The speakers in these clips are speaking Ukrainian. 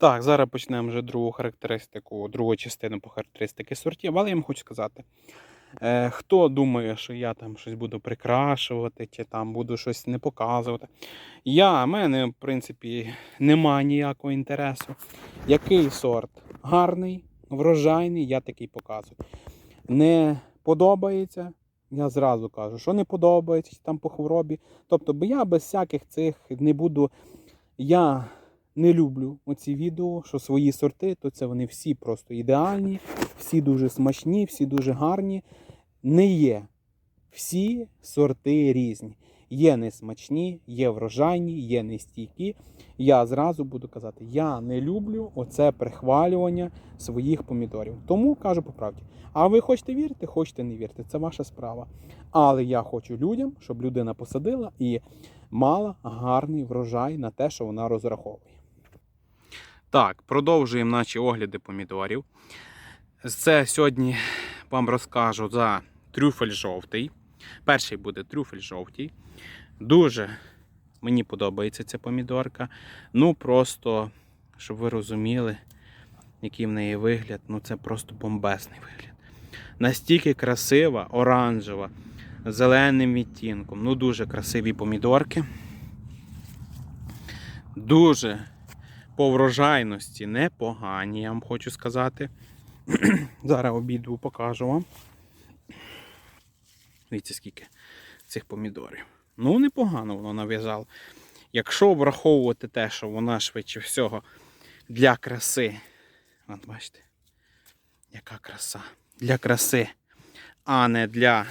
Так, зараз почнемо вже другу характеристику, другу частину по характеристики сортів, але я вам хочу сказати. Е, хто думає, що я там щось буду прикрашувати, чи там буду щось не показувати. Я, в мене, в принципі, немає ніякого інтересу. Який сорт гарний, врожайний, я такий показую. Не подобається, я зразу кажу, що не подобається чи там по хворобі. Тобто, бо я без всяких цих не буду. Я не люблю оці відео, що свої сорти, то це вони всі просто ідеальні, всі дуже смачні, всі дуже гарні. Не є. Всі сорти різні. Є несмачні, є врожайні, є нестійкі. Я зразу буду казати, я не люблю оце прихвалювання своїх помідорів. Тому кажу по правді. А ви хочете вірити, хочете не вірити, це ваша справа. Але я хочу людям, щоб людина посадила і мала гарний врожай на те, що вона розраховує. Так, продовжуємо наші огляди помідорів. Це сьогодні вам розкажу за трюфель жовтий. Перший буде трюфель жовтий. Дуже мені подобається ця помідорка. Ну, просто, щоб ви розуміли, який в неї вигляд. Ну, це просто бомбезний вигляд. Настільки красива, оранжева, зеленим відтінком. Ну, дуже красиві помідорки. Дуже по врожайності непогані, я вам хочу сказати. Зараз обіду покажу вам. Дивіться, скільки цих помідорів. Ну, непогано воно нав'язало. Якщо враховувати те, що вона швидше всього для краси. От бачите, яка краса. Для краси, а не для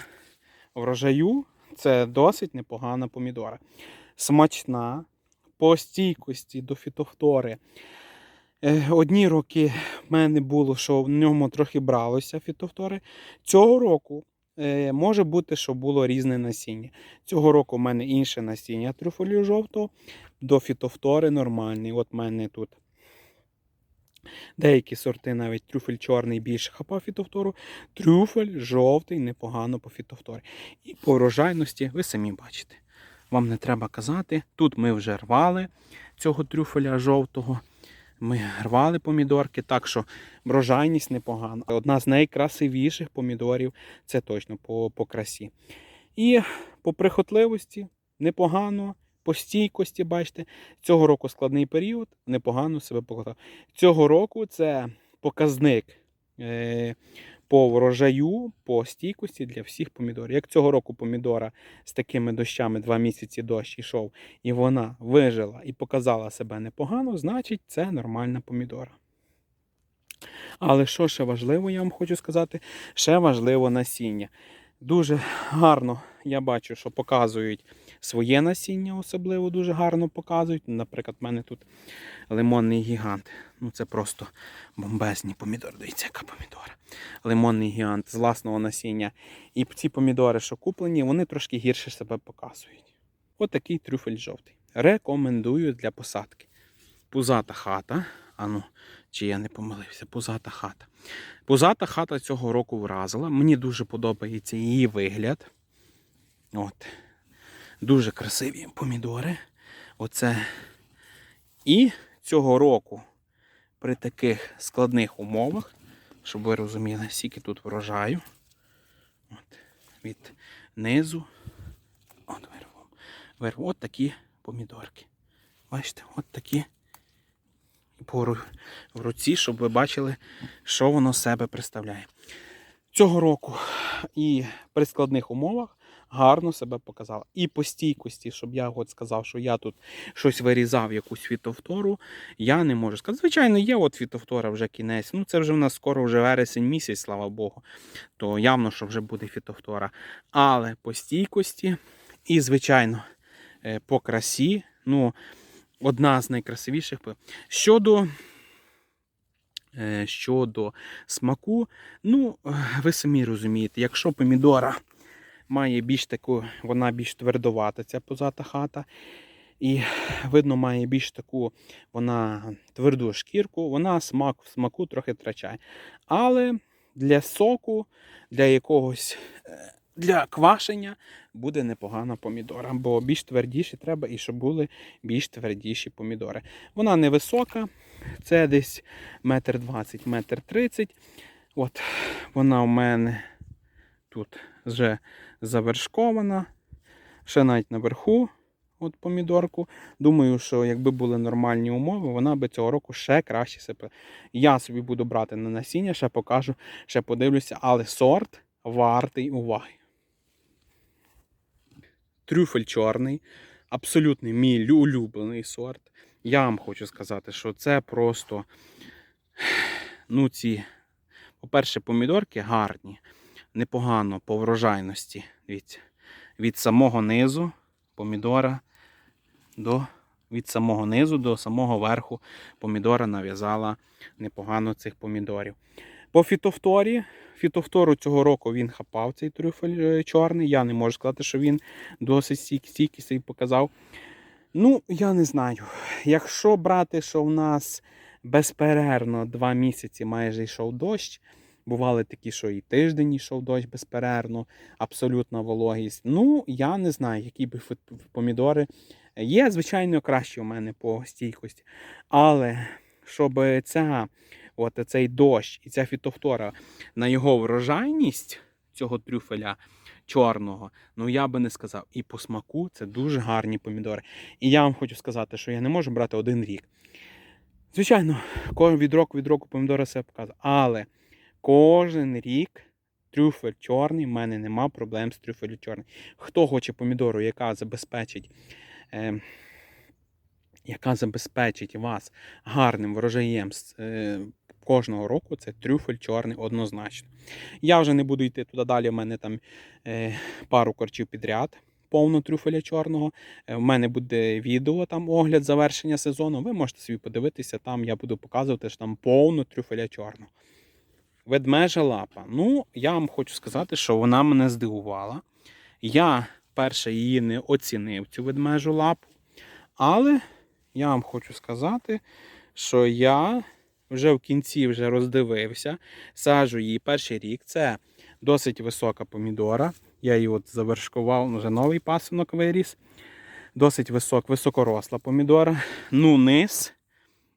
врожаю, це досить непогана помідора. Смачна, по стійкості до фітофтори. Е, Одні роки в мене було, що в ньому трохи бралося фітофтори. Цього року е, може бути, що було різне насіння. Цього року в мене інше насіння трюфелю жовтого, до фітофтори нормальний. От в мене тут деякі сорти, навіть трюфель чорний більше хапав фітофтору, трюфель жовтий непогано по фітофторі. І по врожайності ви самі бачите. Вам не треба казати. Тут ми вже рвали цього трюфеля жовтого. Ми рвали помідорки, так що врожайність непогана. Одна з найкрасивіших помідорів, це точно по, по красі. І по прихотливості непогано, по стійкості, бачите, цього року складний період, непогано себе показав. Цього року це показник е, по врожаю, по стійкості для всіх помідорів. Як цього року помідора з такими дощами два місяці дощ йшов, і вона вижила і показала себе непогано, значить це нормальна помідора. Але що ще важливо, я вам хочу сказати, ще важливо насіння. Дуже гарно я бачу, що показують своє насіння, особливо дуже гарно показують. Наприклад, в мене тут лимонний гігант. Ну це просто бомбезні помідори. Дивіться, яка помідора. Лимонний гігант з власного насіння. І ці помідори, що куплені, вони трошки гірше себе показують. Отакий трюфель жовтий. Рекомендую для посадки. Пузата хата. Ану, чи я не помилився, пузата хата. Пузата хата цього року вразила. Мені дуже подобається її вигляд. От. Дуже красиві помідори. Оце. І цього року при таких складних умовах, щоб ви розуміли, скільки тут врожаю. От. Від низу. От вирву. Вирву. От такі помідорки. Бачите, от такі пору в руці, щоб ви бачили, що воно себе представляє. Цього року і при складних умовах гарно себе показала. І по стійкості, щоб я от сказав, що я тут щось вирізав, якусь фітовтору, я не можу сказати. Звичайно, є от фітовтора вже кінець. Ну, це вже в нас скоро вже вересень місяць, слава Богу. То явно, що вже буде фітовтора. Але по стійкості і, звичайно, е, по красі, ну, одна з найкрасивіших. Щодо, щодо смаку, ну, е, ви самі розумієте, якщо помідора має більш таку, вона більш твердовата, ця позата хата. І видно, має більш таку вона тверду шкірку, вона смак смаку трохи втрачає. Але для соку, для якогось е, для квашення буде непогана помідора, бо більш твердіші треба і щоб були більш твердіші помідори. Вона невисока, Це десь метр двадцять, метр тридцять. От вона у мене тут вже завершкована. Ще навіть наверху, от помідорку. Думаю, що якби були нормальні умови, вона би цього року ще краще себе. Я собі буду брати на насіння, ще покажу, ще подивлюся, але сорт вартий уваги. Трюфель чорний, абсолютний мій улюблений сорт. Я вам хочу сказати, що це просто, ну, ці, по-перше, помідорки гарні, непогано по врожайності. Дивіться, від самого низу помідора до від самого низу до самого верху помідора нав'язала непогано цих помідорів. По фітофторі, фітофтору цього року він хапав цей трюфель е, чорний. Я не можу сказати, що він досить стійк- стійкий показав. Ну, я не знаю. Якщо брати, що в нас безперервно два місяці майже йшов дощ, бували такі, що і тиждень йшов дощ безперервно, абсолютна вологість. Ну, я не знаю, які би помідори. Є, звичайно, краще у мене по стійкості. Але щоб ця, от цей дощ і ця фітофтора на його врожайність цього трюфеля чорного, ну я би не сказав. І по смаку це дуже гарні помідори. І я вам хочу сказати, що я не можу брати один рік. Звичайно, кожен від року від року помідори себе показує. Але кожен рік трюфель чорний, в мене нема проблем з трюфелю чорним. Хто хоче помідору, яка забезпечить. Е, яка забезпечить вас гарним врожаєм е, кожного року, це трюфель чорний однозначно. Я вже не буду йти туди далі. У мене там е, пару корчів підряд, повно трюфеля чорного. Е, в мене буде відео, там огляд завершення сезону. Ви можете собі подивитися, там я буду показувати, що там повно трюфеля чорного. Ведмежа лапа. Ну, я вам хочу сказати, що вона мене здивувала. Я перше її не оцінив, цю ведмежу лапу. Але я вам хочу сказати, що я вже в кінці вже роздивився, саджу її перший рік. Це досить висока помідора. Я її от завершкував, вже новий пасинок виріс. Досить висок, високоросла помідора. Ну, низ.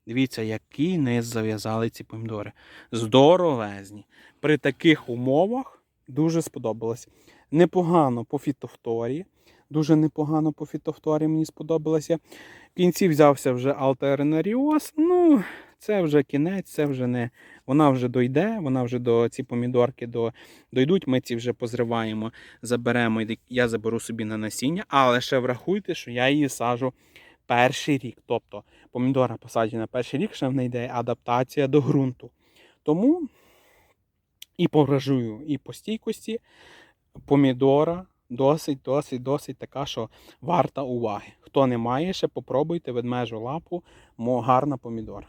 Дивіться, який низ зав'язали ці помідори. Здоровезні. При таких умовах дуже сподобалось. Непогано по фітофторі. Дуже непогано по фітофторі мені сподобалося. В кінці взявся вже Алтернаріоз. Ну, це вже кінець, це вже не. Вона вже дойде, вона вже до ці помідорки до, дойдуть. Ми ці вже позриваємо, заберемо. Я заберу собі на насіння, але ще врахуйте, що я її сажу перший рік. Тобто помідора посаджена перший рік, ще в неї йде адаптація до ґрунту. Тому і по врожаю, і по стійкості помідора досить, досить, досить така, що варта уваги. Хто не має, ще попробуйте ведмежу лапу, гарна помідора.